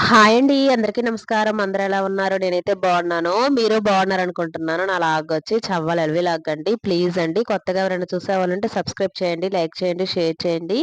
Hi అండి. అందరికీ నమస్కారం. అందరు ఎలా ఉన్నారు? నేనైతే బాగున్నాను. మీరు బాగున్నారనుకుంటున్నాను. నా లాగొచ్చి చవ్వలు ఎల్వి లాగ్ అండి. ప్లీజ్ అండి కొత్తగా ఎవరైనా చూసేవాళ్ళంటే సబ్స్క్రైబ్ చేయండి, లైక్ చేయండి, షేర్ చేయండి.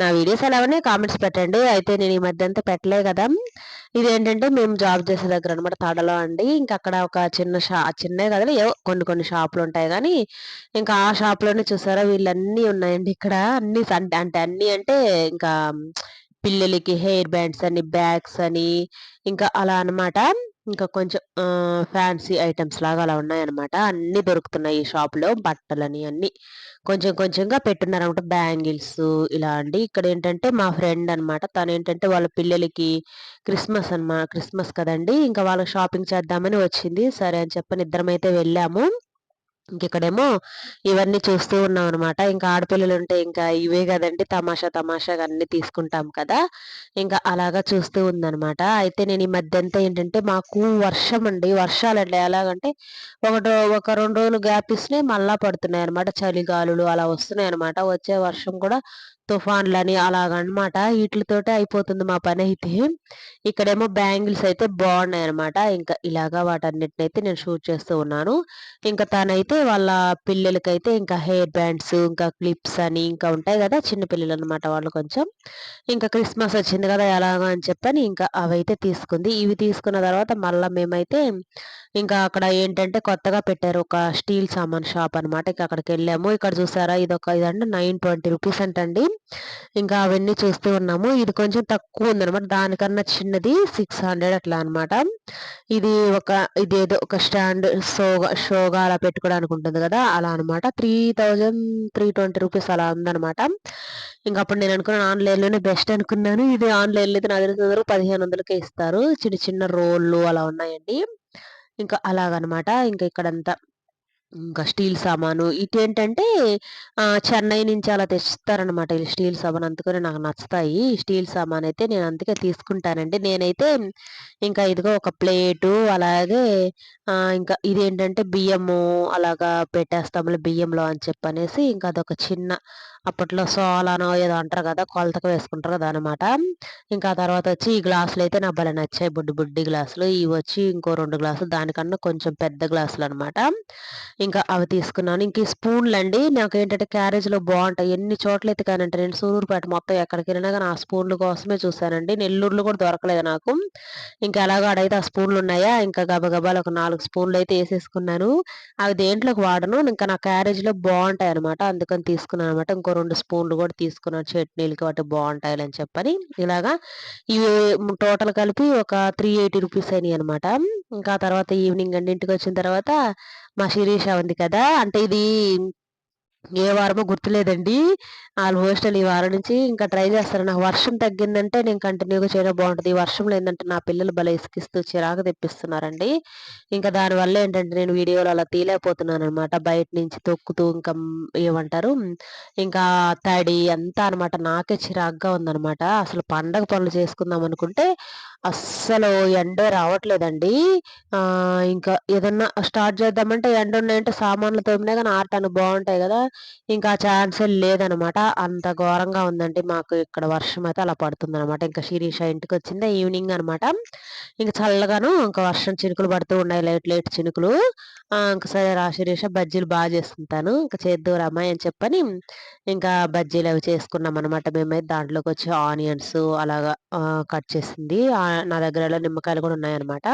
నా వీడియోస్ ఎలా ఉన్నాయి కామెంట్స్ పెట్టండి. అయితే నేను ఈ మధ్య అంతా పెట్టలే కదా! ఇదేంటంటే మేము జాబ్ చేసే దగ్గర అనమాట తడలో అండి. ఇంకా అక్కడ ఒక చిన్న షా చిన్నయి కదా ఏవో కొన్ని కొన్ని షాపులుంటాయి కానీ ఇంకా ఆ షాప్‌లోనే చూసారా వీళ్ళన్నీ ఉన్నాయండి ఇక్కడ. అన్ని అంటే అన్నీ అంటే ఇంకా పిల్లలకి హెయిర్ బ్యాండ్స్ అని, బ్యాగ్స్ అని ఇంకా అలా అనమాట. ఇంకా కొంచెం ఫ్యాన్సీ ఐటమ్స్ లాగా అలా ఉన్నాయన్నమాట. అన్నీ దొరుకుతున్నాయి ఈ షాప్‌లో బట్టలని అన్నీ. కొంచెం కొంచెంగా పెట్టున్నారనమాట. బ్యాంగిల్స్ ఇలా అండి. ఇక్కడేంటంటే మా ఫ్రెండ్ అనమాట. ఏంటంటే వాళ్ళ పిల్లలకి క్రిస్మస్ అనమా క్రిస్మస్ కదండీ! ఇంకా వాళ్ళకి షాపింగ్ చేద్దామని వచ్చింది. సరే అని చెప్పని ఇద్దరమైతే వెళ్ళాము. ఇంకెక్కడేమో ఇవన్నీ చూస్తూ ఉన్నాం అనమాట ఇంకా ఆడపిల్లలుంటే ఇంకా ఇవే కదండి తమాషా తమాషాగా అన్ని తీసుకుంటాం కదా! ఇంకా అలాగా చూస్తూ ఉందనమాట. అయితే నేను ఈ మధ్యంతా ఏంటంటే మాకు వర్షం అండి వర్షాలు వర్షాలండి ఎలాగంటే ఒకటి ఒక రెండు రోజులు గ్యాప్ ఇస్తున్నాయి. మళ్ళా పడుతున్నాయన్నమాట. చలిగాలులు అలా వస్తున్నాయి అనమాట వచ్చే వర్షం కూడా తుఫాన్లని అలాగనమాట. వీటితోటే అయిపోతుంది మా పని అయితే ఇక్కడేమో బ్యాంగిల్స్ అయితే బాగున్నాయి అనమాట ఇంకా ఇలాగా వాటన్నిటినైతే నేను షూట్ చేస్తూ ఉన్నాను. ఇంకా తనైతే వాళ్ళ పిల్లలకైతే ఇంకా హెయిర్ బ్యాండ్స్, ఇంకా క్లిప్స్ అని ఇంకా ఉంటాయి కదా చిన్న పిల్లలనమాట వాళ్ళు కొంచెం. ఇంకా క్రిస్మస్ వచ్చింది కదా ఎలాగో అని చెప్పని ఇంకా అవైతే తీసుకుంది. ఇవి తీసుకున్న తర్వాత మళ్ళీ మేమైతే ఇంకా అక్కడ ఏంటంటే కొత్తగా పెట్టారు ఒక స్టీల్ సామాన్ షాప్ అనమాట. అక్కడికి వెళ్ళాము ఇక్కడ చూసారా ఇదొక ఇదంటే 920 రూపీస్ అంటండి. ఇంకా అవన్నీ చూస్తూ ఉన్నాము. ఇది కొంచెం తక్కువ ఉంది అనమాట దానికన్నా చిన్నది 600 అట్లా అనమాట. ఇది ఒక ఇదేదో ఒక స్టాండ్ షోగా షోగా అలా పెట్టుకోవడానికి ఉంటుంది కదా అలా అనమాట. 3000, 320 రూపీస్ అలా ఉందనమాట. ఇంకప్పుడు నేను అనుకున్నాను ఆన్‌లైన్‌లోనే బెస్ట్ అనుకున్నాను. ఇది ఆన్‌లైన్‌లో అయితే నా దగ్గర పదిహేను వందలకే ఇస్తారు. చిన్న చిన్న రోళ్ళు అలా ఉన్నాయండి. ఇంకా అలాగనమాట. ఇంకా ఇక్కడంతా ఇంకా స్టీల్ సామాను ఇటేంటంటే చెన్నై నుంచి అలా తెస్తారనమాట. స్టీల్ సామాను అందుకని నాకు నచ్చుతాయి. స్టీల్ సామాన్ అయితే నేను అందుకే తీసుకుంటానండి. నేనైతే ఇంకా ఇదిగో ఒక ప్లేటు అలాగే ఇంకా ఇదేంటంటే బియ్యము అలాగా పెట్టేస్తాంలే బియ్యంలో అని చెప్పనేసి ఇంకా అదొక చిన్న అప్పట్లో సోలానో ఏదో అంటారు కదా కొలతకు వేసుకుంటారు కదా! అనమాట. ఇంకా తర్వాత వచ్చి ఈ గ్లాసులు అయితే నా భలే నచ్చాయి. బుడ్డి బుడ్డి గ్లాసులు. ఇవి వచ్చి ఇంకో రెండు గ్లాసులు దానికన్నా కొంచెం పెద్ద గ్లాసులు అనమాట ఇంకా అవి తీసుకున్నాను. ఇంక ఈ స్పూన్లండి నాకేంటంటే క్యారేజ్‌లో బాగుంటాయి ఎన్ని చోట్ల ఎతికానంటే నేను సూరూరుపేట మొత్తం ఎక్కడికెళ్ళినా కానీ ఆ స్పూన్‌ల కోసమే చూసానండి. నెల్లూరులో కూడా దొరకలేదు నాకు. ఇంకా ఎలాగో అడైతే ఆ స్పూన్లు ఉన్నాయా ఇంకా గబగబాల ఒక నాలుగు స్పూన్లు అయితే వేసేసుకున్నాను అవి దేంట్లోకి వాడను. ఇంకా నా క్యారేజ్‌లో అనమాట అందుకని తీసుకున్నాననమాట. ఇంకో రెండు స్పూన్లు కూడా తీసుకున్నాను. చట్నీలకి వాటి బాగుంటాయని అని చెప్పని. ఇలాగా ఇవి టోటల్ కలిపి ఒక 380 రూపీస్ అయినాయి అనమాట ఇంకా తర్వాత ఈవినింగ్ అండి ఇంటికి వచ్చిన తర్వాత మా శిరీష ఉంది కదా! అంటే ఇది ఏ వారమో గుర్తులేదండి. ఆల్‌మోస్ట్ ఈ వారం నుంచి ఇంకా ట్రై చేస్తాను. నాకు వర్షం తగ్గిందంటే నేను కంటిన్యూ‌గా చేయడం బాగుంటుంది ఈ వర్షంలో ఏంటంటే నా పిల్లలు భలే ఇసుకిస్తూ చిరాకు తెప్పిస్తున్నారండి. ఇంకా దానివల్ల ఏంటంటే నేను వీడియోలు అలా తీయలేకపోతున్నాననమాట. బయట నుంచి తొక్కుతూ ఇంకా ఏమంటారు ఇంకా తడి అంతా అనమాట. నాకే చిరాగ్గా ఉందనమాట. అసలు పండగ పనులు చేసుకుందాం అనుకుంటే అస్సలు ఎండే రావట్లేదండి. ఇంకా ఏదన్నా స్టార్ట్ చేద్దామంటే ఎండున్నాయంటే సామాన్లు తోమినా కానీ ఆరటానికి బాగుంటాయి కదా ఇంకా ఛాన్సే లేదనమాట. అంత ఘోరంగా ఉందండి మాకు ఇక్కడ వర్షం అయితే అలా పడుతుంది అనమాట ఇంకా శిరీష ఇంటికొచ్చిందే ఈవినింగ్ అనమాట. ఇంకా చల్లగాను ఇంకా వర్షం చినుకులు పడుతూ ఉన్నాయి. లైట్ లైట్ చినుకులు. ఇంకా సరే రా శిరీష బజ్జీలు బాగా చేస్తుంటాను ఇంకా ఇంక అమ్మాయి అని చెప్పని ఇంకా బజ్జీలు అవి చేసుకున్నాం అనమాట మేమైతే దాంట్లోకొచ్చి ఆనియన్స్ అలాగా కట్ చేసింది. నా దగ్గర నిమ్మకాయలు కూడా ఉన్నాయన్నమాట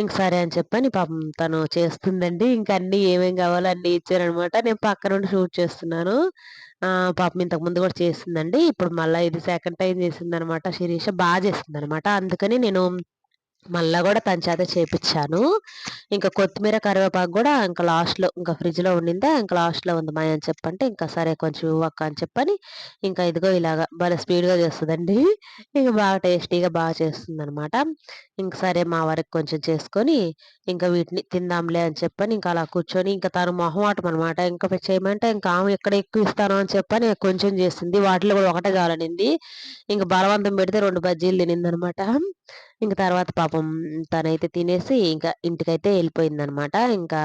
ఇంక సరే అని చెప్పని పాపం తను చేస్తుందండి. ఇంక అన్ని ఏమేం కావాలో అన్ని ఇచ్చారనమాట. నేను పక్కనుండి షూట్ చేస్తున్నాను. పాపం ఇంతకు ముందు కూడా చేసిందండి. ఇప్పుడు మళ్ళీ ఇది సెకండ్ టైం చేసిందనమాట శిరీష. బా చేసిందనమాట. అందుకని నేను మళ్ళా కూడా తన చేత చేపిచ్చాను. ఇంకా కొత్తిమీర, కరివేపాకు కూడా ఇంకా లాస్ట్‌లో ఇంకా ఫ్రిడ్జ్‌లో ఉండిందా ఇంకా లాస్ట్‌లో ఉంది మా అని చెప్పంటే, ఇంకా సరే కొంచెం ఇవ్వక్క అని చెప్పని, ఇంకా ఇదిగో ఇలాగా భలే స్పీడ్‌గా చేస్తుందండి ఇంకా బాగా టేస్టీగా బాగా చేస్తుంది అనమాట ఇంక సరే మా వరకు కొంచెం చేసుకొని, ఇంకా వీటిని తిందాంలే అని చెప్పని ఇంకా అలా కూర్చొని ఇంకా తను మొహమాటం అనమాట. ఇంకా చేయమంటే ఇంకా ఆమె ఎక్కడ ఎక్కువ ఇస్తాను అని చెప్పని కొంచెం చేసింది. వాటిలో కూడా ఒకటే చాలనింది. ఇంక బలవంతం పెడితే రెండు బజ్జీలు తినిందనమాట. ఇంక తర్వాత పాపం తనైతే తినేసి ఇంకా ఇంటికైతే వెళ్ళిపోయిందనమాట. ఇంకా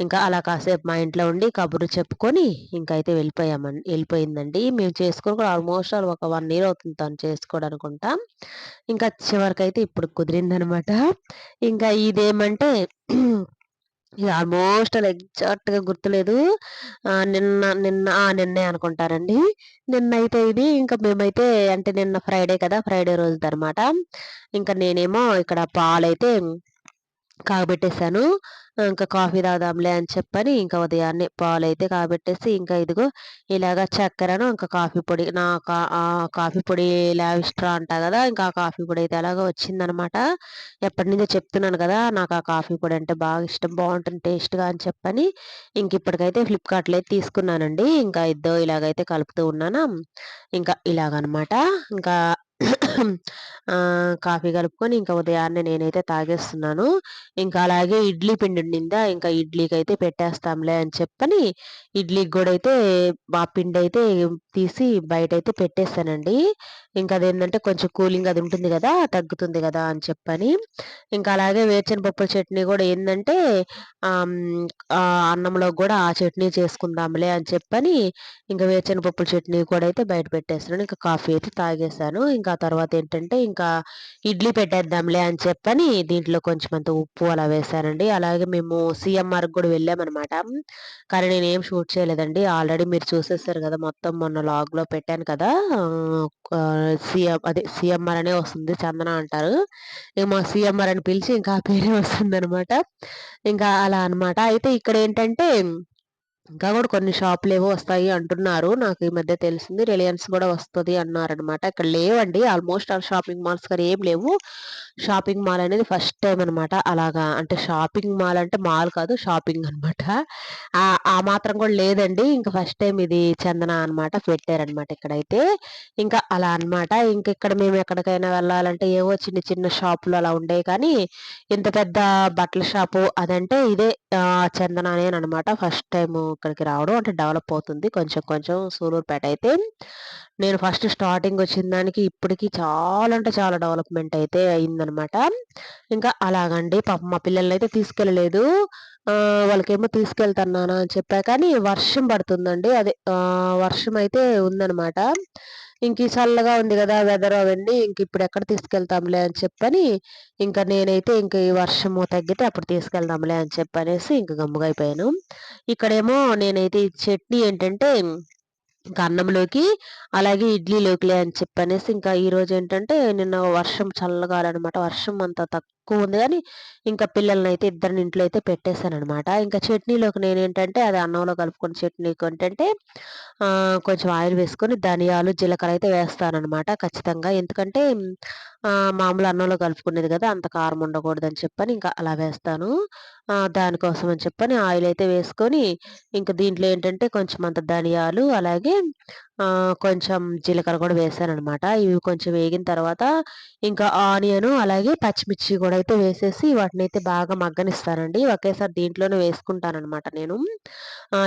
ఇంకా అలా కాసేపు మా ఇంట్లో ఉండి కబుర్లు చెప్పుకొని ఇంకా అయితే వెళ్ళిపోయామం వెళ్ళిపోయిందండి. మేము చేసుకొని కూడా ఆల్మోస్ట్ ఆల్ ఒక వన్ ఇయర్ అవుతుంది తను చేసుకోవడనుకుంటా. ఇంకా చివరికైతే ఇప్పుడు కుదిరిందనమాట. ఇంకా ఇదేమంటే ఇది ఆల్మోస్ట్ ఆల్ ఎగ్జాక్ట్‌గా గుర్తులేదు. నిన్న నిన్న నిన్నే నిన్నే నిన్న నిన్నైతే ఇది ఇంకా మేమైతే అంటే నిన్న ఫ్రైడే కదా! ఫ్రైడే రోజుదనమాట. ఇంకా నేనేమో ఇక్కడ పాలైతే కాగబెట్టేశాను ఇంకా కాఫీ తాగుదాంలే అని చెప్పని ఇంకా ఉదయాన్నే పాలైతే కాబెట్టేసి ఇంకా ఇదిగో ఇలాగ చక్కెరను ఇంకా కాఫీ పొడి నా కాఫీ పొడి లావిస్ట్రా అంటా కదా ఇంకా ఆ కాఫీ పొడి అయితే అలాగ వచ్చిందనమాట. ఎప్పటినుంచో చెప్తున్నాను కదా! నాకు ఆ కాఫీ పొడి అంటే బాగా ఇష్టం. బాగుంటుంది టేస్ట్‌గా అని చెప్పని ఇంక ఇప్పటికైతే ఫ్లిప్‌కార్ట్‌లో అయితే తీసుకున్నానండి. ఇంకా ఇద్దో ఇలాగైతే కలుపుతూ ఉన్నాను ఇంకా ఇలాగనమాట. ఇంకా కాఫీ కలుపుకొని ఇంకా ఉదయాన్నే నేనైతే తాగేస్తున్నాను. ఇంకా అలాగే ఇడ్లీ పిండి ఉండిందా, ఇంకా ఇడ్లీకైతే పెట్టేస్తాంలే అని చెప్పని ఇడ్లీకి కూడా అయితే ఆ అయితే తీసి బయట అయితే పెట్టేస్తానండి ఇంకా అదేంటంటే కొంచెం కూలింగ్ అది ఉంటుంది కదా తగ్గుతుంది కదా అని చెప్పని. ఇంకా అలాగే వేరుచెన పప్పుల చట్నీ కూడా ఏంటంటే అన్నంలో కూడా అన్నంలోకి ఆ చట్నీ చేసుకుందాంలే అని చెప్పని ఇంకా వేరుచెన పప్పుల చట్నీ కూడా అయితే బయట పెట్టేస్తున్నాను. ఇంకా కాఫీ అయితే తాగేసాను. ఇంకా తర్వాత ఏంటంటే ఇంకా ఇడ్లీ పెట్టేద్దాంలే అని చెప్పని దీంట్లో కొంచెం అంత ఉప్పు అలా వేశానండి. అలాగే మేము సీఎంఆర్‌కి కూడా వెళ్ళామన్నమాట కానీ నేనేం షూట్ చేయలేదండి. ఆల్రెడీ మీరు చూసేసారు కదా మొత్తం మొన్న లాగ్‌లో పెట్టాను కదా! సిఎం సీఎం అదే సీఎంఆర్ అనే వస్తుంది. చందన అంటారు. ఇక మా సీఎంఆర్ అని పిలిచి ఇంకా ఆ పేరే వస్తుందనమాట. ఇంకా అలా అనమాట. అయితే ఇక్కడ ఏంటంటే ఇంకా కూడా కొన్ని షాపులు ఏవో వస్తాయి అంటున్నారు. నాకు ఈ మధ్య తెలిసింది. రిలయన్స్ కూడా వస్తుంది అన్నారనమాట. ఇక్కడ లేవండి. ఆల్మోస్ట్ ఆ షాపింగ్ మాల్స్ కానీ ఏం లేవు. షాపింగ్ మాల్ అనేది ఫస్ట్ టైం అనమాట. అలాగా అంటే షాపింగ్ మాల్ అంటే మాల్ కాదు. షాపింగ్ అనమాట. ఆ మాత్రం కూడా లేదండి. ఇంకా ఫస్ట్ టైం ఇది చందన అనమాట పెట్టారనమాట ఇక్కడైతే. ఇంకా అలా అనమాట. ఇంక ఇక్కడ మేము ఎక్కడికైనా వెళ్ళాలంటే ఏవో చిన్న చిన్న షాపులు అలా ఉండేవి కానీ, ఇంత పెద్ద బట్టల షాపు అదంటే ఇదే చందన అనమాట ఫస్ట్ టైము ఇక్కడికి రావడం. అంటే డెవలప్ అవుతుంది కొంచెం కొంచెం సూలూరుపేట అయితే. నేను ఫస్ట్ స్టార్టింగ్ వచ్చిన దానికి ఇప్పటికి చాలా అంటే చాలా డెవలప్‌మెంట్ అయితే అయిందనమాట. ఇంకా అలాగండి. పాప మా పిల్లలనైతే తీసుకెళ్ళలేదు. వాళ్ళకేమో తీసుకెళ్తాను అని చెప్పా కానీ వర్షం పడుతుందండి. అదే వర్షం అయితే ఉందనమాట. ఇంక ఈ చల్లగా ఉంది కదా వెదర్ అవన్నీ ఇంక ఇప్పుడెక్కడ తీసుకెళ్తాంలే అని చెప్పని, ఇంకా నేనైతే ఇంక ఈ వర్షము తగ్గితే అప్పుడు తీసుకెళ్దాంలే అని చెప్పనేసి ఇంక గమ్ముగా అయిపోయాను. ఇక్కడేమో నేనైతే ఈ చట్నీ ఏంటంటే ఇంకా అన్నంలోకి, అలాగే ఇడ్లీలోకిలే అని చెప్పనేసి ఇంకా ఈరోజేంటంటే నిన్న వర్షం చల్లగాలనమాట. వర్షం అంత తక్కువ ఉంది కానీ ఇంకా పిల్లలనైతే ఇద్దరిని ఇంట్లో అయితే పెట్టేసాననమాట. ఇంకా చట్నీలోకి నేనేంటంటే అది అన్నంలో కలుపుకున్న చట్నీకి ఏంటంటే కొంచెం ఆయిల్ వేసుకొని ధనియాలు, జీలకర్ర అయితే వేస్తాననమాట ఖచ్చితంగా. ఎందుకంటే మామూలు అన్నంలో కలుపుకునేది కదా అంత కారం ఉండకూడదని చెప్పని ఇంకా అలా వేస్తాను. దానికోసం అని చెప్పని ఆయిల్ అయితే వేసుకొని ఇంక దీంట్లో ఏంటంటే కొంచెం అంత ధనియాలు, అలాగే కొంచెం జీలకర్ర కూడా వేశాననమాట. ఇవి కొంచెం వేగిన తర్వాత ఇంకా ఆనియను, అలాగే పచ్చిమిర్చి కూడా అయితే వేసేసి వాటిని అయితే బాగా మగ్గనిస్తానండి. ఒకేసారి దీంట్లోనే వేసుకుంటాననమాట నేను.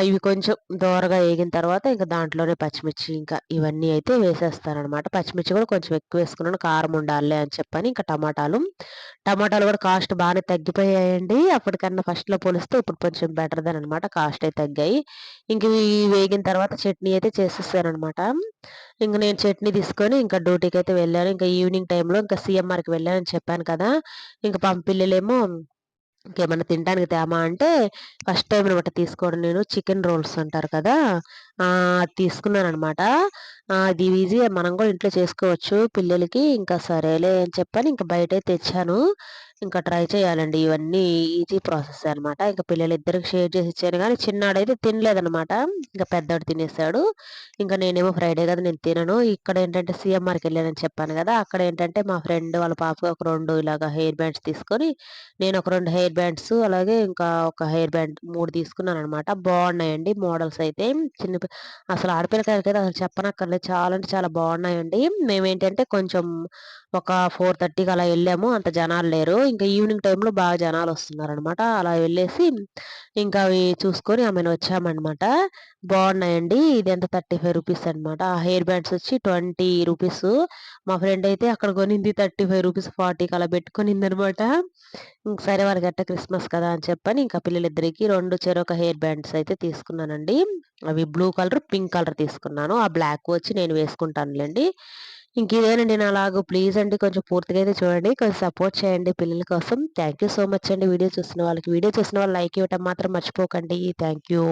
ఇవి కొంచెం దోరగా వేగిన తర్వాత ఇంకా దాంట్లోనే పచ్చిమిర్చి ఇంకా ఇవన్నీ అయితే వేసేస్తాననమాట. పచ్చిమిర్చి కూడా కొంచెం ఎక్కువ వేసుకున్నాను కారం ఉండాలి అని చెప్పని. ఇంకా టమాటాలు, టమాటాలు కూడా కాస్ట్ బాగానే తగ్గిపోయాయండి. అప్పటికన్నా ఫస్ట్‌లో పోలిస్తే ఇప్పుడు కొంచెం బెటర్ దన్ అనమాట. కాస్ట్ అయితే తగ్గాయి. ఇంక ఇవి వేగిన తర్వాత చట్నీ అయితే చేసేసాననమాట. ఇంక నేను చట్నీ తీసుకొని ఇంకా డ్యూటీకైతే వెళ్ళాను. ఇంకా ఈవినింగ్ టైంలో ఇంకా సీఎంఆర్‌కి వెళ్ళానని చెప్పాను కదా! ఇంకా పంపిల్లలేమో ఇంకేమైనా ఇంకేమన్నా తినడానికి తేమా అంటే, ఫస్ట్ టైం అనమాట తీసుకోవడం నేను. చికెన్ రోల్స్ అంటారు కదా! తీసుకున్నాను అది తీసుకున్నాననమాట. ఆహ్, అది ఈజీగా మనం కూడా ఇంట్లో చేసుకోవచ్చు పిల్లలకి. ఇంకా సరేలే అని చెప్పని ఇంకా బయటే తెచ్చాను. ఇంకా ట్రై చేయాలండి. ఇవన్నీ ఈజీ ప్రాసెస్ అనమాట. పిల్లలు పిల్లలిద్దరికి షేర్ చేసి ఇచ్చాను కానీ చిన్నాడైతే తినలేదనమాట. ఇంకా పెద్దోడు తినేసాడు. ఇంకా నేనేమో ఫ్రైడే కదా నేను తినను. ఇక్కడ ఏంటంటే సీఎంఆర్కి వెళ్ళానని చెప్పాను కదా అక్కడ ఏంటంటే మా ఫ్రెండ్ వాళ్ళ పాపకి ఒక రెండు ఇలాగ హెయిర్ బ్యాండ్స్ తీసుకొని, నేను ఒక రెండు హెయిర్ బ్యాండ్స్ అలాగే ఇంకా ఒక హెయిర్ బ్యాండ్ మూడు తీసుకున్నాను అనమాట బాగున్నాయండి మోడల్స్ అయితే. చిన్న అసలు ఆడపిల్లకాయలకైతే అసలు చెప్పనక్కర్లేదు. చాలా అంటే చాలా బాగున్నాయండి. మేమేంటంటే కొంచెం ఒక 4:30కి అలా వెళ్ళాము అంత జనాలు లేరు. ఇంకా ఈవినింగ్ టైంలో బాగా జనాలు వస్తున్నారనమాట అలా వెళ్ళేసి ఇంకా అవి చూసుకొని ఆమెను వచ్చామనమాట. బాగున్నాయండి. ఇదెంత రూ. 35 అనమాట. ఆ హెయిర్ బ్యాండ్స్ వచ్చి ట్వంటీ రూపీస్ మా ఫ్రెండ్ అయితే అక్కడ కొనింది థర్టీ ఫైవ్ రూపీస్ ఫార్టీకి అలా పెట్టుకొనిందనమాట. ఇంక సరే వాళ్ళకెట్టా క్రిస్మస్ కదా! అని చెప్పని ఇంకా పిల్లలిద్దరికీ రెండు చెరొక హెయిర్ బ్యాండ్స్ అయితే తీసుకున్నానండి. అవి బ్లూ కలర్, పింక్ కలర్ తీసుకున్నాను. ఆ బ్లాక్ వచ్చి నేను వేసుకుంటానులేండి ఇంక ఇదేనండి నా లాగు. ప్లీజ్ అండి కొంచెం పూర్తిగా అయితే చూడండి. కొంచెం సపోర్ట్ చేయండి పిల్లల కోసం. థ్యాంక్ యూ సో మచ్ అండి వీడియో చూస్తున్న వాళ్ళకి. వీడియో చూసిన వాళ్ళు లైక్ ఇవ్వటం మాత్రం మర్చిపోకండి. Thank you.